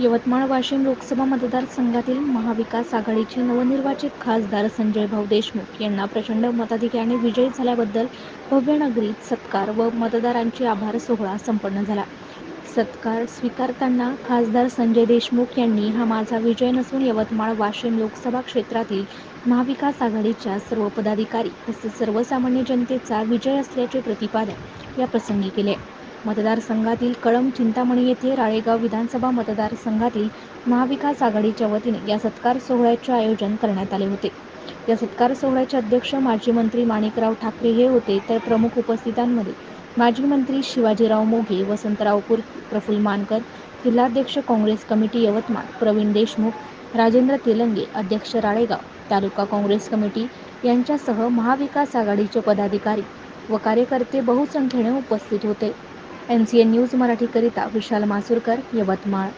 यवतमाळ वाशिम लोकसभा मतदारसंघातील महाविकास आघाडीचे नवनिर्वाचित खासदार संजयभाऊ देशमुख यांना प्रचंड मताधिक्याने विजयी झाल्याबद्दल भव्य नगरीत सत्कार व मतदारांचे आभार सोहळा संपन्न झाला. सत्कार स्वीकारताना खासदार संजय देशमुख यांनी हा माझा विजय नसून यवतमाळ वाशिम लोकसभा क्षेत्रातील महाविकास आघाडीच्या सर्व पदाधिकारी तसेच सर्वसामान्य जनतेचा विजय असल्याचे प्रतिपादन याप्रसंगी केले. मतदारसंघातील कळंब चिंतामणी येथे राळेगाव विधानसभा मतदारसंघातील महाविकास आघाडीच्या वतीने या सत्कार सोहळ्याचे आयोजन करण्यात आले होते. या सत्कार सोहळ्याचे अध्यक्ष माजी मंत्री माणिकराव ठाकरे हे होते तर प्रमुख उपस्थितांमध्ये माजी मंत्री शिवाजीराव मोघे, वसंतराव प्रफुल्ल मानकर, जिल्हाध्यक्ष काँग्रेस कमिटी यवतमाळ प्रवीण देशमुख, राजेंद्र तेलंगे, अध्यक्ष राळेगाव तालुका काँग्रेस कमिटी यांच्यासह महाविकास आघाडीचे पदाधिकारी व कार्यकर्ते बहुसंख्येने उपस्थित होते. एन सी एन न्यूज मराठीकरिता विशाल मासुरकर, यवतमाळ.